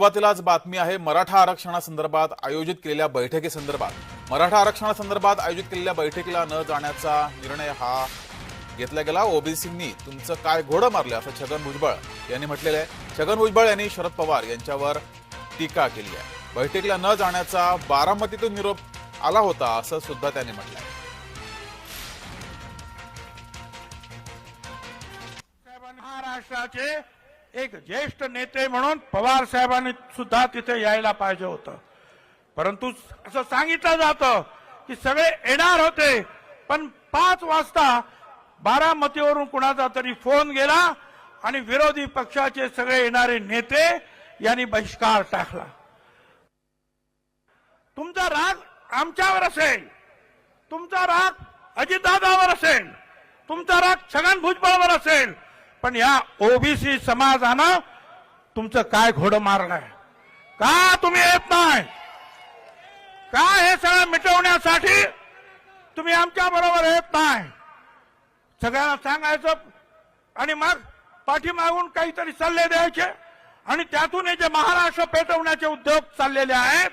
सुरुवातीलाच बातमी आहे मराठा आरक्षणासंदर्भात आयोजित केलेल्या बैठकीसंदर्भात. मराठा आरक्षणासंदर्भात आयोजित केलेल्या बैठकीला न जाण्याचा निर्णय हा घेतला गेला. ओबीसींनी तुमचं काय घोडं मारलं असं छगन भुजबळ यांनी म्हटलेलं आहे. छगन भुजबळ यांनी शरद पवार यांच्यावर टीका केली आहे. बैठकीला न जाण्याचा बारामतीतून निरोप आला होता असं सुद्धा त्यांनी म्हटलं आहे. महाराष्ट्राचे एक ज्येष्ठ नेते म्हणून पवार साहेबांनी सुद्धा तिथे यायला पाहिजे होतं. परंतु असं सांगितलं जातं की सगळे येणार होते पण पाच वाजता बारामतीवरून कुणाचा तरी फोन गेला आणि विरोधी पक्षाचे सगळे येणारे नेते यांनी बहिष्कार टाकला. तुमचा राग आमच्यावर असेल तुमचा राग अजितदादावर असेल तुमचा राग छगन भुजबळवर असेल पण या ओबीसी समाजानं तुमचं काय घोडं मारलंय? का तुम्ही येत नाही? का हे सगळं मिटवण्यासाठी तुम्ही आमच्या बरोबर येत नाही? सगळ्यांना सांगायचं आणि मग पाठीमागून काहीतरी सल्ले द्यायचे आणि त्यातून हे जे महाराष्ट्र पेटवण्याचे उद्योग चाललेले आहेत